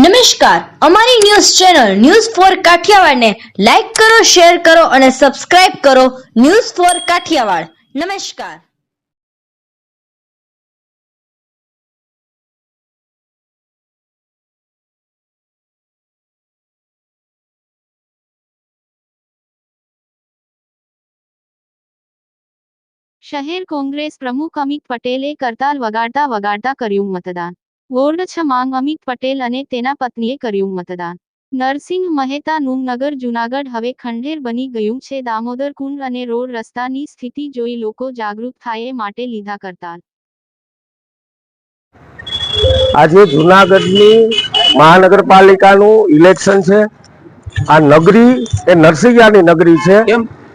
નમસ્કાર. અમારી news channel news for કાઠિયાવાડને લાઈક કરો, શેર કરો અને સબસ્ક્રાઇબ કરો ન્યૂઝ ફોર કાઠિયાવાડ. નમસ્કાર. શહેર કોંગ્રેસ પ્રમુખ અમિત પટેલે કરતાલ વગાડતા વગાડતા કર્યું મતદાન. વોર્ડ છ માંગ અમિત પટેલ અને તેના પત્નીએ કર્યું મતદાન. નરસિંહ મહેતાનું નગર જૂનાગઢ હવે ખંડેર બની ગયું છે. દામોદર કુંડ અને રોડ રસ્તાની સ્થિતિ જોઈ લોકો જાગૃત થાય એ માટે લીધા કરતાલ આજે જૂનાગઢની મહાનગરપાલિકાનું ઇલેક્શન છે. આ નગરી એ નરસિંહયાની નગરી છે.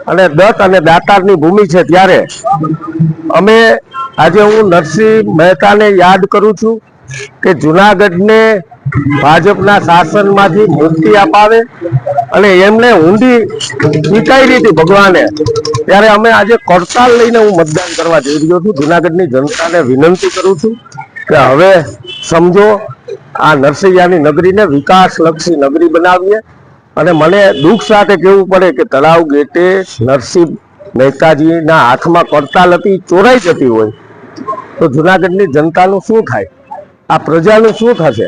અને દત્ત અને દાતારની ભૂમિ છે ત્યારે. અમે આજે હું નરસિંહ મહેતાને યાદ કરું છું. કે જુનાગઢને ભાજપના શાસનમાંથી મુક્તિ અપાવે અને એમને ઊંડી સ્વીકારી હતી ભગવાને. ત્યારે અમે આજે કરતાલ લઈને હું મતદાન કરવા જઈ રહ્યો છું. જુનાગઢની જનતાને વિનંતી કરું છું કે હવે સમજો, આ નરસૈયાની નગરીને વિકાસલક્ષી નગરી બનાવીએ. અને મને દુઃખ સાથે કહેવું પડે કે તળાવ ગેટે નરસિંહ મહેતાજીના હાથમાં કરતાલ હતી, ચોરાઈ જતી હોય. તો જુનાગઢની જનતાનું શું થાય? આ પ્રજાનું શું થશે?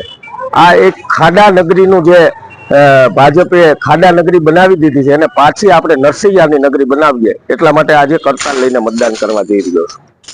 આ એક ખાડા નગરીનું જે ભાજપે ખાડા નગરી બનાવી દીધી છે, એને પાછી આપણે નરસૈયાની નગરી બનાવીએ, એટલા માટે આજે કરતાલ લઈને મતદાન કરવા જઈ રહ્યો છું.